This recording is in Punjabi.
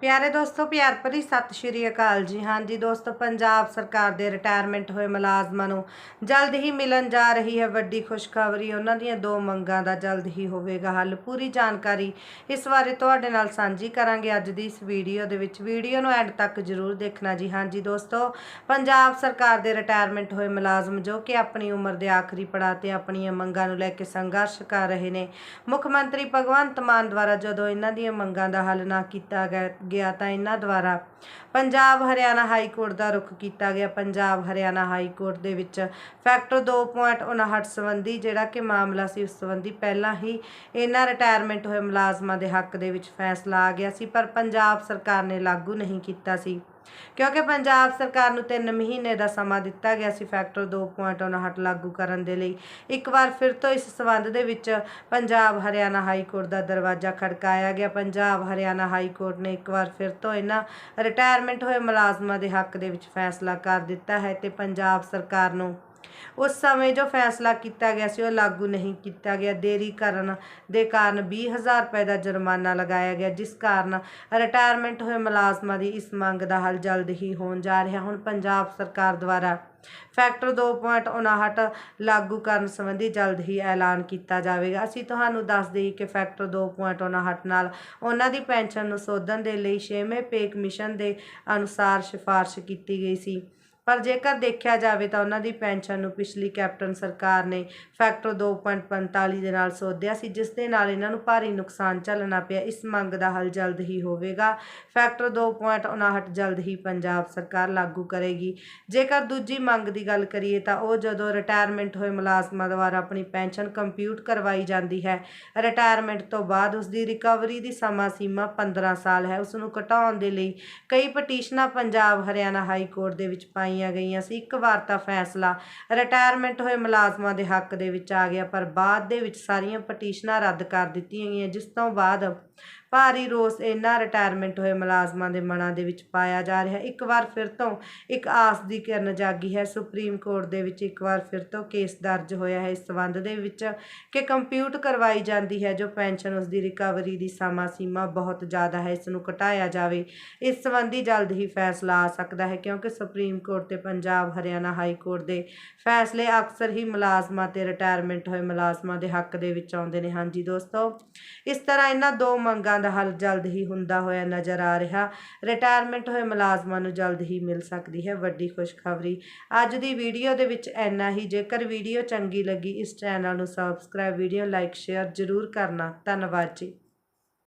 ਪਿਆਰੇ ਦੋਸਤੋ, ਪਿਆਰ ਭਰੀ ਸਤਿ ਸ਼੍ਰੀ ਅਕਾਲ ਜੀ। ਹਾਂਜੀ ਦੋਸਤੋ, ਪੰਜਾਬ ਸਰਕਾਰ ਦੇ ਰਿਟਾਇਰਮੈਂਟ ਹੋਏ ਮੁਲਾਜ਼ਮਾਂ ਨੂੰ ਜਲਦ ਹੀ ਮਿਲਣ ਜਾ ਰਹੀ ਹੈ ਵੱਡੀ ਖੁਸ਼ਖਬਰੀ। ਉਹਨਾਂ ਦੀਆਂ ਦੋ ਮੰਗਾਂ ਦਾ ਜਲਦ ਹੀ ਹੋਵੇਗਾ ਹੱਲ। ਪੂਰੀ ਜਾਣਕਾਰੀ ਇਸ ਬਾਰੇ ਤੁਹਾਡੇ ਨਾਲ ਸਾਂਝੀ ਕਰਾਂਗੇ ਅੱਜ ਦੀ ਇਸ ਵੀਡੀਓ ਦੇ ਵਿੱਚ। ਵੀਡੀਓ ਨੂੰ ਐਂਡ ਤੱਕ ਜ਼ਰੂਰ ਦੇਖਣਾ ਜੀ। ਹਾਂਜੀ ਦੋਸਤੋ, ਪੰਜਾਬ ਸਰਕਾਰ ਦੇ ਰਿਟਾਇਰਮੈਂਟ ਹੋਏ ਮੁਲਾਜ਼ਮ ਜੋ ਕਿ ਆਪਣੀ ਉਮਰ ਦੇ ਆਖਰੀ ਪੜਾਅ ਤੇ ਆਪਣੀਆਂ ਮੰਗਾਂ ਨੂੰ ਲੈ ਕੇ ਸੰਘਰਸ਼ ਕਰ ਰਹੇ ਨੇ, ਮੁੱਖ ਮੰਤਰੀ ਭਗਵੰਤ ਮਾਨ ਦੁਆਰਾ ਜਦੋਂ ਇਹਨਾਂ ਦੀਆਂ ਮੰਗਾਂ ਦਾ ਹੱਲ ਨਾ ਕੀਤਾ ਗਿਆ- ਗਿਆ ਤਾਂ ਇਹਨਾਂ ਦੁਆਰਾ ਪੰਜਾਬ ਹਰਿਆਣਾ ਹਾਈ ਕੋਰਟ ਦਾ ਰੁਖ ਕੀਤਾ ਗਿਆ। ਪੰਜਾਬ ਹਰਿਆਣਾ ਹਾਈ ਕੋਰਟ ਦੇ ਵਿੱਚ ਫੈਕਟਰ 2.59 ਸੰਬੰਧੀ ਜਿਹੜਾ ਕਿ ਮਾਮਲਾ ਸੀ, ਉਸ ਸੰਬੰਧੀ ਪਹਿਲਾਂ ਹੀ ਇਹਨਾਂ ਰਿਟਾਇਰਮੈਂਟ ਹੋਏ ਮੁਲਾਜ਼ਮਾਂ ਦੇ ਹੱਕ ਦੇ ਵਿੱਚ ਫੈਸਲਾ ਆ ਗਿਆ ਸੀ, ਪਰ ਪੰਜਾਬ ਸਰਕਾਰ ਨੇ ਲਾਗੂ ਨਹੀਂ ਕੀਤਾ ਸੀ। ਕਿਉਂਕਿ ਪੰਜਾਬ ਸਰਕਾਰ ਨੂੰ 3 ਮਹੀਨੇ ਦਾ ਸਮਾਂ ਦਿੱਤਾ ਗਿਆ ਸੀ ਫੈਕਟਰ 2.59 ਲਾਗੂ ਕਰਨ ਦੇ ਲਈ। ਇੱਕ ਵਾਰ ਫਿਰ ਤੋਂ ਇਸ ਸਬੰਧ ਦੇ ਵਿੱਚ ਪੰਜਾਬ ਹਰਿਆਣਾ ਹਾਈ ਕੋਰਟ ਦਾ ਦਰਵਾਜ਼ਾ ਖੜਕਾਇਆ ਗਿਆ। ਪੰਜਾਬ ਹਰਿਆਣਾ ਹਾਈ ਕੋਰਟ ਨੇ ਇੱਕ ਵਾਰ ਫਿਰ ਤੋਂ ਇਹਨਾਂ ਰਿਟਾਇਰਮੈਂਟ ਹੋਏ ਮੁਲਾਜ਼ਮਾਂ ਦੇ ਹੱਕ ਦੇ ਵਿੱਚ ਫੈਸਲਾ ਕਰ ਦਿੱਤਾ ਹੈ ਤੇ ਪੰਜਾਬ ਸਰਕਾਰ ਨੂੰ ਉਸ ਸਮੇਂ ਜੋ ਫੈਸਲਾ ਕੀਤਾ ਗਿਆ ਸੀ, ਉਹ ਲਾਗੂ ਨਹੀਂ ਕੀਤਾ ਗਿਆ। ਦੇਰੀ ਕਰਨ ਦੇ ਕਾਰਨ 20000 ਰੁਪਏ ਦਾ ਜੁਰਮਾਨਾ ਲਗਾਇਆ ਗਿਆ, ਜਿਸ ਕਾਰਨ ਰਿਟਾਇਰਮੈਂਟ ਹੋਏ ਮੁਲਾਜ਼ਮਾਂ ਦੀ ਇਸ ਮੰਗ ਦਾ ਹੱਲ ਜਲਦ ਹੀ ਹੋਣ ਜਾ ਰਿਹਾ। ਹੁਣ ਪੰਜਾਬ ਸਰਕਾਰ ਦੁਆਰਾ ਫੈਕਟਰ 2.59 ਲਾਗੂ ਕਰਨ ਸੰਬੰਧੀ ਜਲਦ ਹੀ ਐਲਾਨ ਕੀਤਾ ਜਾਵੇਗਾ। ਅਸੀਂ ਤੁਹਾਨੂੰ ਦੱਸ ਦੇਈਏ ਕਿ ਫੈਕਟਰ 2.59 ਨਾਲ ਉਹਨਾਂ ਦੀ ਪੈਨਸ਼ਨ ਨੂੰ ਸੋਧਣ ਦੇ ਲਈ 6ਵੇਂ ਪੇ ਕਮਿਸ਼ਨ ਦੇ ਅਨੁਸਾਰ ਸਿਫਾਰਿਸ਼ ਕੀਤੀ ਗਈ ਸੀ। ਪਰ ਜੇਕਰ ਦੇਖਿਆ ਜਾਵੇ ਤਾਂ ਉਹਨਾਂ ਦੀ ਪੈਨਸ਼ਨ ਨੂੰ ਪਿਛਲੀ ਕੈਪਟਨ ਸਰਕਾਰ ਨੇ ਫੈਕਟਰ 2.45 ਦੇ ਨਾਲ ਸੋਧਿਆ ਸੀ, ਜਿਸ ਦੇ ਨਾਲ ਇਹਨਾਂ ਨੂੰ ਭਾਰੀ ਨੁਕਸਾਨ ਝੱਲਣਾ ਪਿਆ। ਇਸ ਮੰਗ ਦਾ ਹੱਲ ਜਲਦ ਹੀ ਹੋਵੇਗਾ। ਫੈਕਟਰ 2.59 ਜਲਦ ਹੀ ਪੰਜਾਬ ਸਰਕਾਰ ਲਾਗੂ ਕਰੇਗੀ। ਜੇਕਰ ਦੂਜੀ ਮੰਗ ਦੀ ਗੱਲ ਕਰੀਏ ਤਾਂ ਉਹ ਜਦੋਂ ਰਿਟਾਇਰਮੈਂਟ ਹੋਏ ਮੁਲਾਜ਼ਮਾਂ ਦੁਆਰਾ ਆਪਣੀ ਪੈਨਸ਼ਨ ਕੰਪਿਊਟ ਕਰਵਾਈ ਜਾਂਦੀ ਹੈ। ਰਿਟਾਇਰਮੈਂਟ ਤੋਂ ਬਾਅਦ ਉਸ ਦੀ ਰਿਕਵਰੀ ਦੀ ਸਮਾਂ ਸੀਮਾ 15 ਸਾਲ ਹੈ। ਉਸ ਨੂੰ ਘਟਾਉਣ ਦੇ ਲਈ ਕਈ ਪਟੀਸ਼ਨਾਂ ਪੰਜਾਬ, ਹਰਿਆਣਾ ਹਾਈ ਕੋਰਟ ਦੇ ਵਿੱਚ ਪਾਈਆਂ ਗਈਆਂ ਸੀ। ਇੱਕ ਵਾਰ ਤਾਂ ਫੈਸਲਾ ਰਿਟਾਇਰਮੈਂਟ ਹੋਏ ਮੁਲਾਜ਼ਮਾਂ ਦੇ ਹੱਕ ਦੇ ਵਿੱਚ ਆ ਗਿਆ, ਪਰ ਬਾਅਦ ਦੇ ਵਿੱਚ ਸਾਰੀਆਂ ਪਟੀਸ਼ਨਾਂ ਰੱਦ ਕਰ ਦਿੱਤੀਆਂ ਗਈਆਂ, ਜਿਸ ਤੋਂ ਬਾਅਦ ਭਾਰੀ ਰੋਸ ਇਹਨਾਂ ਰਿਟਾਇਰਮੈਂਟ ਹੋਏ ਮੁਲਾਜ਼ਮਾਂ ਦੇ ਮਨਾਂ ਦੇ ਵਿੱਚ ਪਾਇਆ ਜਾ ਰਿਹਾ। ਇੱਕ ਵਾਰ ਫਿਰ ਤੋਂ ਇੱਕ ਆਸ ਦੀ ਕਿਰਨ ਜਾਗੀ ਹੈ। ਸੁਪਰੀਮ ਕੋਰਟ ਦੇ ਵਿੱਚ ਇੱਕ ਵਾਰ ਫਿਰ ਤੋਂ ਕੇਸ ਦਰਜ ਹੋਇਆ ਹੈ। ਇਸ ਸਬੰਧ ਦੇ ਵਿੱਚ ਕਿ ਕੰਪਿਊਟ ਕਰਵਾਈ ਜਾਂਦੀ ਹੈ, ਜੋ ਪੈਨਸ਼ਨ ਉਸ ਦੀ ਰਿਕਵਰੀ ਦੀ ਸਮਾਂ ਸੀਮਾ ਬਹੁਤ ਜ਼ਿਆਦਾ ਹੈ, ਇਸ ਨੂੰ ਘਟਾਇਆ ਜਾਵੇ। ਇਸ ਸੰਬੰਧੀ ਜਲਦ ਹੀ ਫੈਸਲਾ ਆ ਸਕਦਾ ਹੈ, ਕਿਉਂਕਿ ਸੁਪਰੀਮ ਕੋਰਟ ਤੇ ਪੰਜਾਬ ਹਰਿਆਣਾ ਹਾਈ ਕੋਰਟ ਦੇ ਫੈਸਲੇ ਅਕਸਰ ਹੀ ਮੁਲਾਜ਼ਮਾਂ ਤੇ ਰਿਟਾਇਰਮੈਂਟ ਹੋਏ ਮੁਲਾਜ਼ਮਾਂ ਦੇ ਹੱਕ ਦੇ ਵਿੱਚ ਆਉਂਦੇ ਨੇ। ਹਾਂਜੀ ਦੋਸਤੋ, ਇਸ ਤਰ੍ਹਾਂ ਇਹਨਾਂ ਦੋ ਮੰਗਾਂ ਦਾ ਹੱਲ ਜਲਦ ਹੀ ਹੁੰਦਾ ਹੋਇਆ ਨਜ਼ਰ ਆ ਰਿਹਾ। ਰਿਟਾਇਰਮੈਂਟ ਹੋਏ ਮੁਲਾਜ਼ਮਾਂ ਨੂੰ ਜਲਦ ਹੀ ਮਿਲ ਸਕਦੀ ਹੈ ਵੱਡੀ ਖੁਸ਼ਖਬਰੀ। ਅੱਜ ਦੀ ਵੀਡੀਓ ਦੇ ਵਿੱਚ ਇੰਨਾ ਹੀ। ਜੇਕਰ ਵੀਡੀਓ ਚੰਗੀ ਲੱਗੀ ਇਸ ਚੈਨਲ ਨੂੰ ਸਬਸਕ੍ਰਾਈਬ ਵੀਡੀਓ ਲਾਈਕ ਸ਼ੇਅਰ ਜ਼ਰੂਰ ਕਰਨਾ। ਧੰਨਵਾਦ ਜੀ।